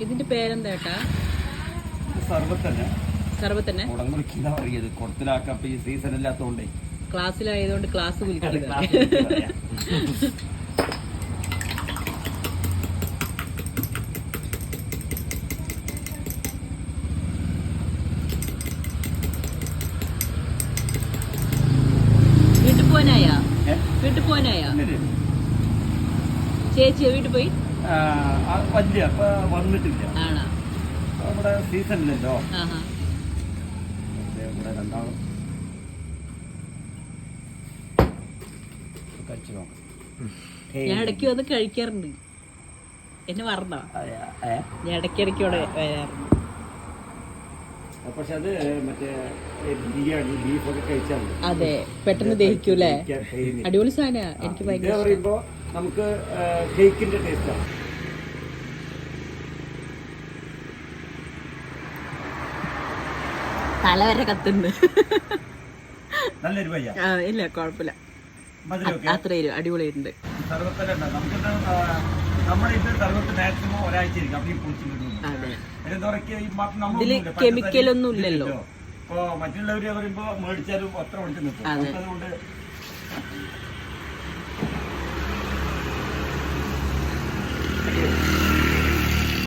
ഇതിന്റെ പേരെന്താ ഏട്ടാ? സർവത്തന്നെ ഈ സീസൺ ഇല്ലാത്തോണ്ടേ. ക്ലാസ്സിലായതുകൊണ്ട് ക്ലാസ് വിളിക്കുന്നത് വീട്ടിൽ പോവാനായാ വീട്ടിൽ പോവാനായാ ചേച്ചിയോ വീട്ടിൽ പോയി? വലിയ വന്നിട്ടില്ല. ആണോ? അപ്പൊ ഇവിടെ രണ്ടാളും. കഴിച്ചു നോക്കാം. ഞാൻ ഇടയ്ക്ക് വന്ന് കഴിക്കാറുണ്ട്. എന്നെ മറന്നോ? ഞാൻ ഇടയ്ക്കിടയ്ക്ക് ഇവിടെ വരാറുണ്ട്. പക്ഷെ അത് മറ്റേ ബിരിയാണി ബീഫൊക്കെ കഴിച്ചാൽ അതെ പെട്ടെന്ന് ദഹിക്കൂലേ അടിപൊളി സാധന എനിക്ക് ഭയങ്കര നമുക്ക് കേക്കിന്റെ ടേസ്റ്റാണ് തല വരെ കത്തുണ്ട് നല്ലൊരു പയ്യ. ഇല്ല കുഴപ്പമില്ല. അത്ര മ- ഇതിൽ ഇല്ല. ഒന്നും ഇല്ലല്ലോ. മറ്റുള്ളവര് പറയുമ്പോ മേടിച്ചാലും ഒത്ര മണിക്ക് നിൽക്കും.